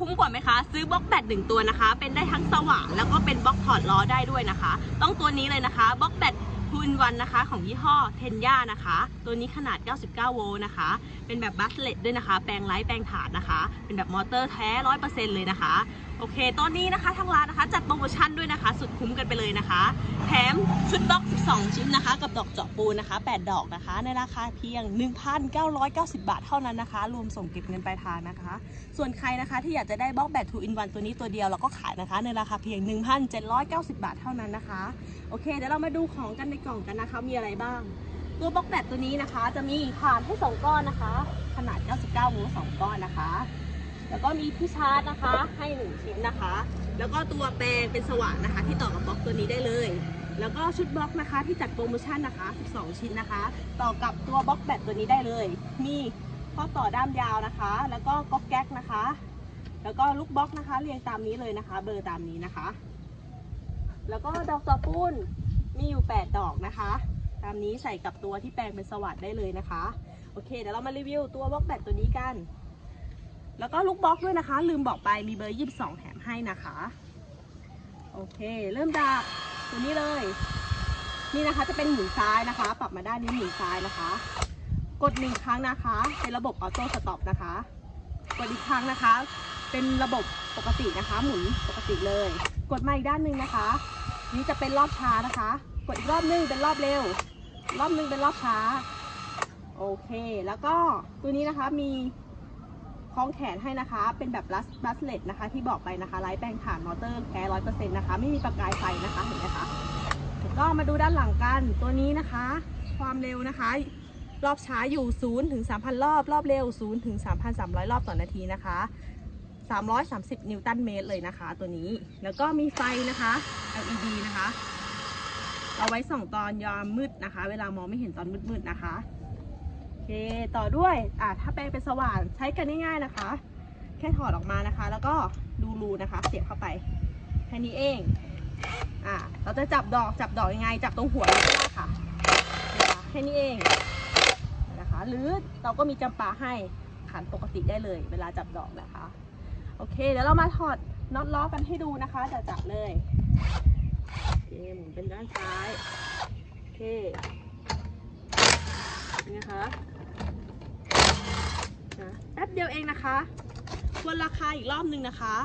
คุ้มกว่าไหมคะ ซื้อบล็อกแบตหนึ่งตัวนะคะ เป็นได้ทั้งสว่านแล้วก็เป็นบล็อกถอดล้อได้ด้วยนะคะ ต้องตัวนี้เลยนะคะบล็อกแบต ทูนวันนะคะของยี่ห้อเทนย่านะคะ ตัวนี้ขนาด 99 โวลต์นะคะ เป็นแบบบัสเลตด้วยนะคะ แปลงไร้แปลงฐานนะคะ เป็นแบบมอเตอร์แท้ 100%เลยนะคะ โอเค ตอนนี้นะคะทางร้านนะคะ จัดโปรโมชั่นด้วยนะคะ สุดคุ้มกันไปเลยนะคะ แถมชุดบล็อก 12 ชิ้นนะคะ กับดอกเจาะปูนะคะ 8 ดอกนะคะ ในราคาเพียง 1,990 บาทเท่านั้นนะคะ รวมส่งเก็บเงินปลายทางนะคะ ส่วนใครนะคะที่อยากจะได้บล็อกแบต2 in 1ตัวนี้ตัวเดียวเราก็ขายนะคะ ในราคาเพียง 1,790 บาทเท่านั้นนะคะ โอเค เดี๋ยวเรามาดูของกันในกล่องกันนะคะ มีอะไรบ้าง ตัวบล็อกแบตตัวนี้นะคะ จะมีฐานให้ 2 ก้อนนะคะ ขนาด 99โวลต์2ก้อนนะคะ แล้วก็มีที่ชาร์จนะคะให้ 1 ชิ้นนะคะ แล้วก็ตัวแปลงเป็นสว่านนะคะ ที่ต่อกับบล็อกตัวนี้ได้เลย แล้วก็ชุดบล็อกนะคะที่จัดโปรโมชั่นนะคะ 12 ชิ้นนะคะ ต่อกับตัวบล็อกแบตตัวนี้ได้เลย มีข้อต่อด้ามยาวนะคะ แล้วก็ก๊อกแก๊กนะคะ แล้วก็ลูกบล็อกนะคะ เรียงตามนี้เลยนะคะ เบอร์ตามนี้นะคะ แล้วก็ดอกต่อปุ้น มีอยู่ 8 ดอกนะคะ ตามนี้ใส่กับตัวที่แปลงเป็นสวัสดได้เลยนะคะ โอเค เดี๋ยวเรามารีวิวตัวบล็อกแบตตัวนี้กัน แล้วก็ลูกบล็อกด้วยนะคะ ลืมบอกไปมีเบอร์ 22 แถมให้นะคะ โอเค เริ่มจากตัวนี้เลย นี่นะคะจะเป็นหมุนซ้ายนะคะ ปรับมาด้านนี้หมุนซ้ายนะคะ กดหนึ่งครั้งนะคะ เป็นระบบออโต้สต็อปนะคะ กดอีกครั้งนะคะ เป็นระบบปกตินะคะ หมุนปกติเลย กดมาอีกด้านหนึ่งนะคะ นี่จะเป็นรอบช้านะคะ กดอีกรอบหนึงเป็นรอบเร็ว รอบหนึงเป็นรอบช้า โอเค แล้วก็ตัวนี้นะคะมีคล้องแขนให้นะคะ เป็นแบบลัสลัสเลตนะคะ ที่บอกไปนะคะไร้แปลงถ่านมอเตอร์แท้ร้อยเปอร์เซ็นต์นะคะ ไม่มีประกายไฟนะคะเห็นไหมคะก็มาดูด้านหลังกัน ตัวนี้นะคะ ความเร็วนะคะ รอบช้าอยู่ 0 ถึง 3,000 รอบ รอบเร็ว 0 ถึง 3,300 รอบต่อนาทีนะคะ 330 นิวตันเมตรเลยนะคะ ตัวนี้ แล้วก็มีไฟนะคะ LED นะคะ เอาไว้ส่องตอนยามมืดนะคะ เวลามองไม่เห็นตอนมืดๆนะคะโอเคต่อด้วยอ่าถ้าแปลงเป็นสว่านใช้กันง่ายๆนะคะ แค่ถอดออกมานะคะ แล้วก็ดูรูนะคะ เสียบเข้าไปแค่นี้เองอ่าเราจะจับดอกจับดอกยังไง จับตรงหัวก็ได้ค่ะนะคะแค่นี้เองนะคะ หรือเราก็มีจำปาให้ขันปกติได้เลย เวลาจับดอกนะคะ โอเค เดี๋ยวเรามาถอดน็อตล้อกันให้ดูนะคะจะจับเลยโอเคหมุนเป็นด้านซ้ายโอเคนี่นะคะแป๊บเดียวเองนะคะวนราคาอีกรอบหนึ่งนะคะ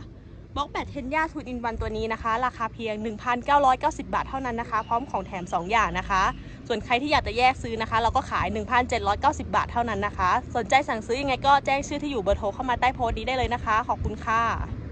บล็อกแบตเทนย่าทูอินวันตัวนี้นะคะ ราคาเพียง 1,990 บาทเท่านั้นนะคะ พร้อมของแถม 2 อย่างนะคะ ส่วนใครที่อยากจะแยกซื้อนะคะ เราก็ขาย 1,790 บาทเท่านั้นนะคะ สนใจสั่งซื้อยังไงก็แจ้งชื่อที่อยู่เบอร์โทรเข้ามาใต้โพสต์นี้ได้เลยนะคะ ขอบคุณค่ะ